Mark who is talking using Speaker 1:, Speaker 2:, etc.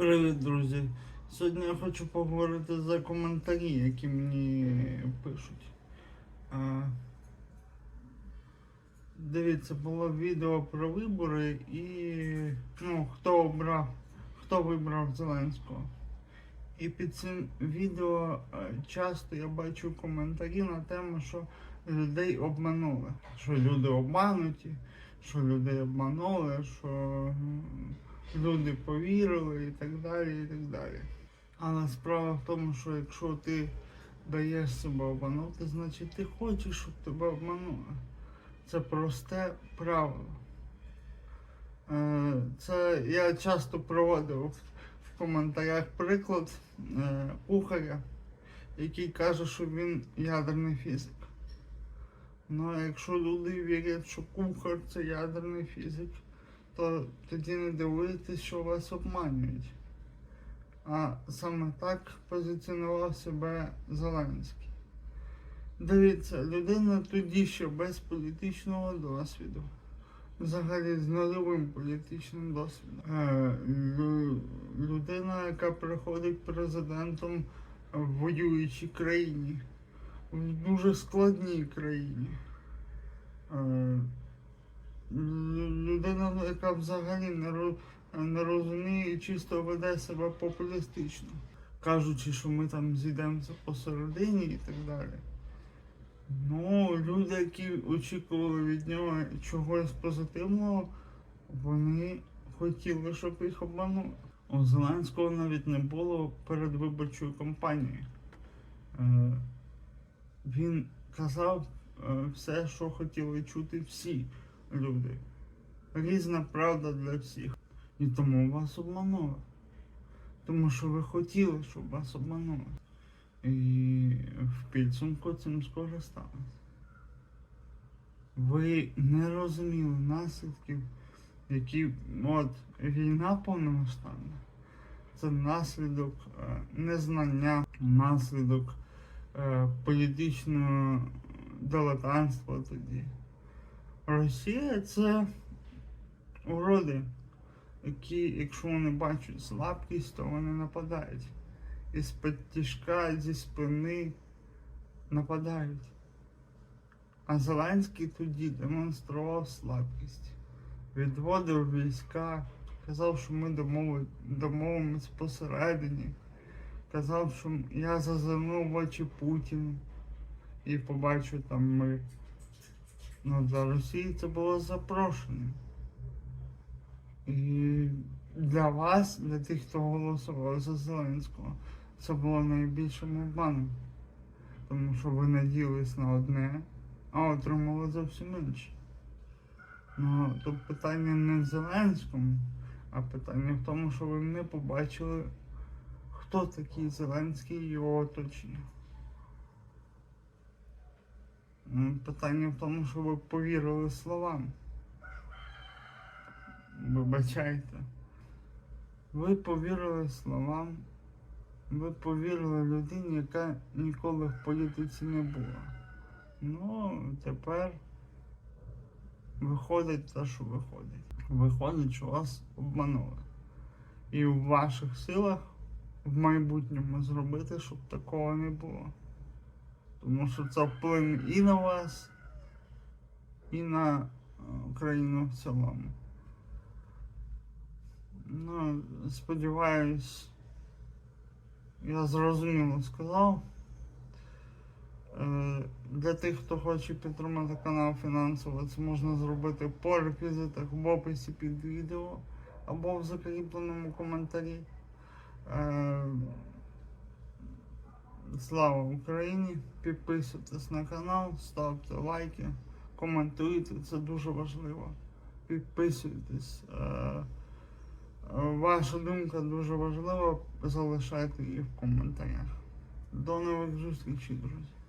Speaker 1: Привіт, друзі! Сьогодні я хочу поговорити за коментарі, які мені пишуть. Дивіться, було відео про вибори і ну, хто обрав, хто вибрав Зеленського. І під цим відео е, часто я бачу коментарі на тему, що людей обманули. Що люди обмануті, що людей обманули, що люди повірили і так далі, і так далі. Але справа в тому, що якщо ти даєш себе обманути, значить ти хочеш, щоб тебе обманули. Це просте правило. Е, Це я часто проводив в коментарях приклад е, кухаря, який каже, що він ядерний фізик. Ну якщо люди вірять, що кухар це ядерний фізик, то тоді не дивуйтесь, що вас обманюють. А саме так позиціонував себе Зеленський. Дивіться, людина тоді ще без політичного досвіду, взагалі з нульовим політичним досвідом. Е, лю- людина, яка приходить президентом в воюючій країні, в дуже складній країні. Е, людина, яка взагалі не, не розуміє і чисто веде себе популістично, кажучи, що ми там зійдемося посередині і так далі. Ну, люди, які очікували від нього чогось позитивного, вони хотіли, щоб їх обманули. У Зеленського навіть не було передвиборчої кампанії. Е, Він казав е, все, що хотіли чути всі люди. Різна правда для всіх. І тому вас обманули. Тому що ви хотіли, щоб вас обманули. І в підсумку цим скористалися. Ви не розуміли наслідків, які от війна повномасштабна. Це наслідок е, незнання, наслідок е, політичного дилетантства тоді. Росія це уроди, які, якщо вони бачать слабкість, то вони нападають. Із-під тяжка, зі спини нападають. А Зеленський тоді демонстрував слабкість, відводив війська, казав, що ми домовимось посередині, казав, що я зазирнув в очі Путіну і побачу там ми. Ну, для Росії це було запрошення. І для вас, для тих, хто голосував за Зеленського, це було найбільшим обманом. Тому що ви надіялись на одне, а отримали зовсім інше. Ну, тут питання не в Зеленському, а питання в тому, що ви не побачили, хто такий Зеленський і його оточення. Ну, Питання в тому, що ви повірили словам. Вибачайте. Ви повірили словам, ви повірили людині, яка ніколи в політиці не була. Ну, тепер виходить те, що виходить. Виходить, що вас обманули. І в ваших силах в майбутньому зробити, щоб такого не було. Тому що це вплине і на вас, і на е, Україну в цілому. Ну, сподіваюсь, я зрозуміло сказав. Е, Для тих, хто хоче підтримати канал фінансово, це можна зробити по реквізитах в описі під відео або в закріпленому коментарі. Слава Україні! Підписуйтесь на канал, ставте лайки, коментуйте, це дуже важливо. Підписуйтесь. Е, е, Ваша думка дуже важлива, залишайте її в коментарях. До нових зустрічей, друзі.